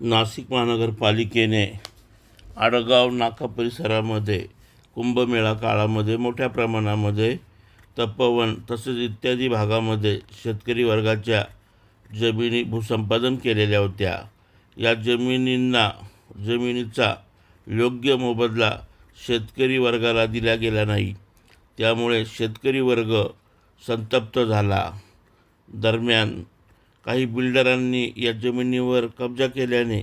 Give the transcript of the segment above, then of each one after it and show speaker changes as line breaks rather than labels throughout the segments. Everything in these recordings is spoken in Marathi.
नाशिक महानगरपालिकेने आडगाव नाका परिसरामध्ये कुंभमेळा काळामध्ये मोठ्या प्रमाणामध्ये तपोवन तसेच इत्यादी भागामध्ये शेतकरी वर्गाच्या जमिनी भूसंपादन केलेल्या होत्या. या जमिनींना जमिनीचा योग्य मोबदला शेतकरी वर्गाला दिला गेला नाही. त्यामुळे शेतकरी वर्ग संतप्त झाला. दरम्यान काही बिल्डरांनी या जमिनीवर कब्जा केल्याने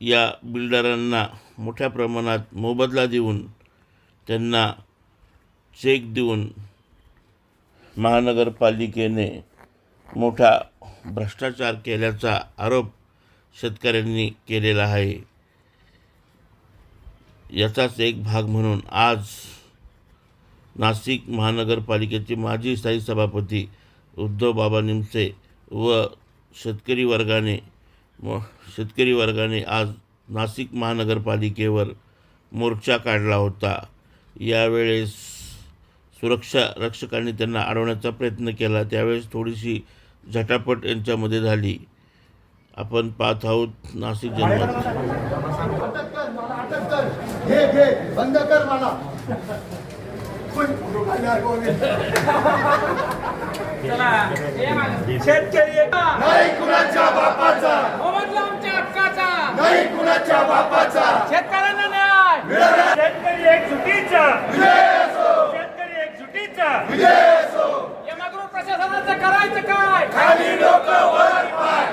या बिल्डरांना मोठ्या प्रमाणात मोबदला देऊन त्यांना चेक देऊन महानगरपालिकेने मोठा भ्रष्टाचार केल्याचा आरोप शेतकऱ्यांनी केलेला आहे. याचाच एक भाग म्हणून आज नाशिक महानगरपालिकेचे माजी स्थायी सभापती उद्धव बाबा निमसे व शेतकरी वर्गाने म शेतकरी वर्गाने आज नाशिक महानगरपालिकेवर मोर्चा काढला होता. यावेळेस सुरक्षा रक्षकांनी त्यांना अडवण्याचा प्रयत्न केला. त्यावेळेस थोडीशी झटापट यांच्यामध्ये झाली. आपण पाहत आहोत नाशिक जन्म
शेतकरी
नाही कुणाच्या बापाचा
मोबदला आमच्या हक्काचा
नाही कुणाच्या बापाचा
शेतकऱ्यांना न्याय शेतकरी एक सुटीचा शेतकरी एक सुटीचा यमागृह प्रशासनाचं करायचं काय
खाली लोक वर पाय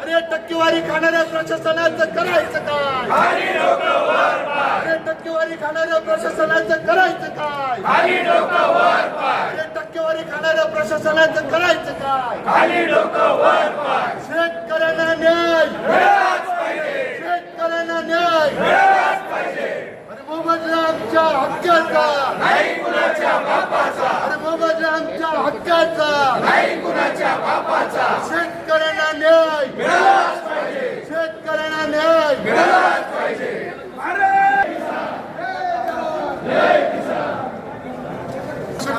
अरे टक्केवारी खाणाऱ्या प्रशासनाचं करायचं काय खाली लोक वर पाय अरे टक्केवारी खाणाऱ्या प्रशासनाचं करायचं काय? खाली लोक वर पाय. अरे टक्केवारी खाणाऱ्या प्रशासनाचं करायचं काय? खाली लोक वर पाय. शेतकऱ्यांना न्याय. शेतकऱ्यांना न्याय. अरे मोबदला आमच्या हक्काचा. नाही कुणाच्या बापाचा. अरे मोबदला आमच्या हक्काचा. नाही कुणाच्या बापाचा. शेतकऱ्यांना न्याय मिळालाच पाहिजे शेतकऱ्यांना न्याय मिळालाच पाहिजे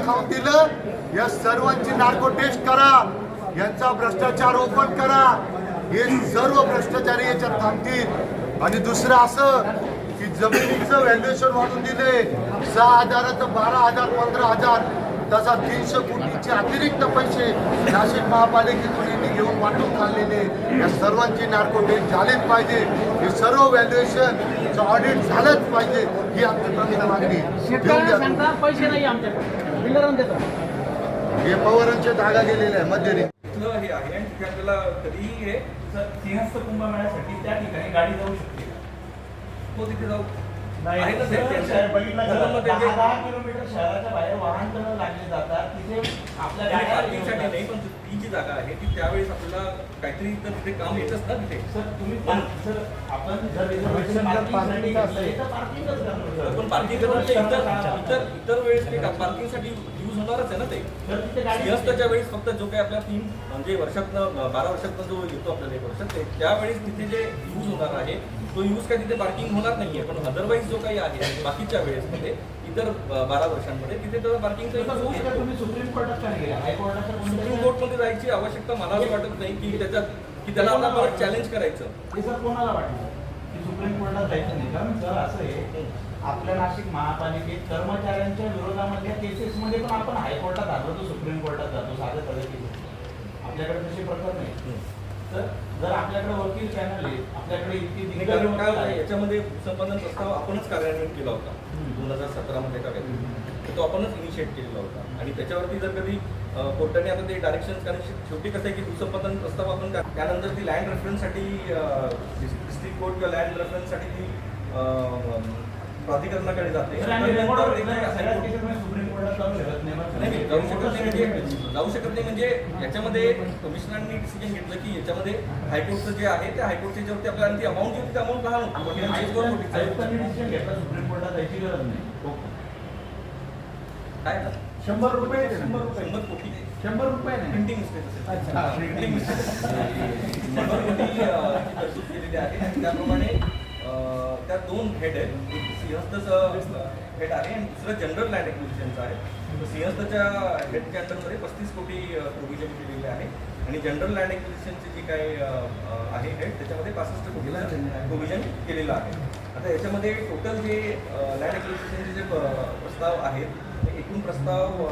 खाऊन दिलं या सर्वांची नार्को टेस्ट करा. यांचा भ्रष्टाचार ओपन करा. हे सर्व भ्रष्टाचारी याच्यात थांबतील. आणि दुसरं असं की जमिनीचं व्हॅल्युएशन वाढून दिले. सहा हजाराचं बारा हजार पंधरा हजार तसा तीनशे कोटीचे अतिरिक्त पैसे नाशिक महापालिकेतून यांनी घेऊन वाटून खाल्लेले या सर्वांची नार्को टेस्ट झालीच पाहिजे. हे सर्व व्हॅल्युएशन ऑडिट झालंच पाहिजे ही आमची प्रमुख मागणी.
पैसे नाही आमच्याकडे.
हे पवारांच्या धागा गेलेले आहे मध्यरी
हे आहे आणि तिथे आपल्याला कधीही हे सिंहस्थ कुंभमेळ्यासाठी त्या ठिकाणी गाडी जाऊ शकते. तो तिथे जाऊ.
किलोमीटर शहराच्या बाहेर वाहन लागले जातात. तिथे आपल्या गाड्या
नाही पण जी जागा आहे ती त्यावेळेस आपल्याला काहीतरी तर तिथे काम येतच ना तिथे?
सर तुम्ही पण सर आपण जर रिझर्वेशन पार्किंगसाठी घेतलंय तर पार्किंगच करणार
पण पार्किंग ते इतर इतर इतर वेळेस ते पार्किंगसाठी होणारच आहे ना ते. सिंहस्थच्या वेळेस फक्त जो काही आपल्या तीन म्हणजे वर्षातनं बारा वर्षातनं जो येतो आपल्याला एक वर्षात ते त्यावेळेस तिथे जे यूज होणार आहे तो यूज काय तिथे पार्किंग होणार नाहीये पण अदरवाईज जो काही आहे बाकीच्या वेळेसमध्ये इतर अ, बारा वर्षांमध्ये तिथे तर पार्किंगचा यूज होऊ शकतो
सुप्रीम कोर्टात का गेला हायकोर्टाच्या
सुप्रीम कोर्टमध्ये जायची आवश्यकता मला वाटत नाही की त्याच्यात की त्याला आता परत चॅलेंज करायचं.
हे सर कोणाला वाटलं? की सुप्रीम कोर्टात जायचं नाही कारण सर असं आहे आपल्या नाशिक महापालिकेत कर्मचाऱ्यांच्या विरोधामधल्या केसेसमध्ये पण आपण हायकोर्टात आलो तो सुप्रीम कोर्टात जातो साध्या पद्धतीने आपल्याकडे तसे प्रकार नाही. तर जर आपल्याकडे वकील पॅनल आहे आपल्याकडे इतकी
आणि
दिग्गज
कारण काय
वकील
होतं,
आहेत.
याच्यामध्ये संपादन प्रस्ताव आपणच कार्यान्वित केला होता. दोन हजार सतरामध्ये का तर तो आपणच इनिशिएट केलेला होता. आणि त्याच्यावरती जर कधी कोर्टाने आता ते डायरेक्शन कारण शेवटी कसं आहे की भूसंपादन प्रस्ताव आपण त्या- त्यानंतर ती लँड रेफरन्ससाठी डिस्ट्रिक्ट कोर्ट किंवा लँड रेफरन्ससाठी ती प्राधिकरणाकडे जाते.
जाऊ शकत नाही.
म्हणजे जाऊ शकत नाही म्हणजे याच्यामध्ये कमिशनरनी डिसिजन घेतलं की याच्यामध्ये हायकोर्टचं जे आहे त्या हायकोर्टच्या ज्यावरती आपल्याला ती अमाऊंट होती ती अमाऊंट आहे.
आयुक्तांनी डिसिजन घेतला. सुप्रीम कोर्टात जायची गरज नाही.
काय?
शंभर रुपये
शंभर रुपये. शंभर कोटी.
शंभर रुपये नाही
प्रिंटिंग मिस्टेक
अच्छा.
प्रिंटिंग मिस्टेक शंभर कोटी तरतूद केलेली आहे. त्याप्रमाणे त्या दोन हेड आहेत. एक सिंहस्थचं हेड आहे आणि दुसरं जनरल लँड एक्विजिशनचं आहे. सिंहस्थच्या हेडच्या अंडरमध्ये पस्तीस कोटी प्रोव्हिजन केलेले आहे. आणि जनरल लँड एक्विजिशनचे जे काही आहे हेड त्याच्यामध्ये पासष्ट कोटीचं प्रोव्हिजन केलेलं आहे. आता याच्यामध्ये टोटल जे लँड एक्विजिशनचे जे प्रस्ताव आहेत ते एकूण प्रस्ताव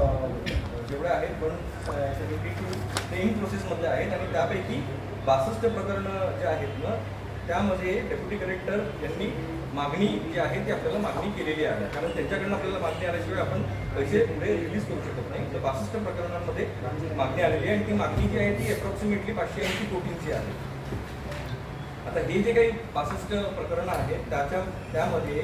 जेवढे आहेत पण सेव्हन्टी टू ते इन प्रोसेसमधले आहेत आणि त्यापैकी बासष्ट प्रकरणं जे आहेत ना त्यामध्ये डेप्युटी कलेक्टर यांनी मागणी जी आहे ती आपल्याला मागणी केलेली आहे. कारण त्यांच्याकडनं आपल्याला मागणी आल्याशिवाय आपण पैसे पुढे रिलीज करू शकत नाही. तर बासष्ट प्रकरणांमध्ये मागणी आलेली आहे आणि ती मागणी जी आहे ती अप्रॉक्सिमेटली पाचशे ऐंशी कोटींची आहे. आता हे जे काही पासष्ट प्रकरणं आहेत त्याच्या त्यामध्ये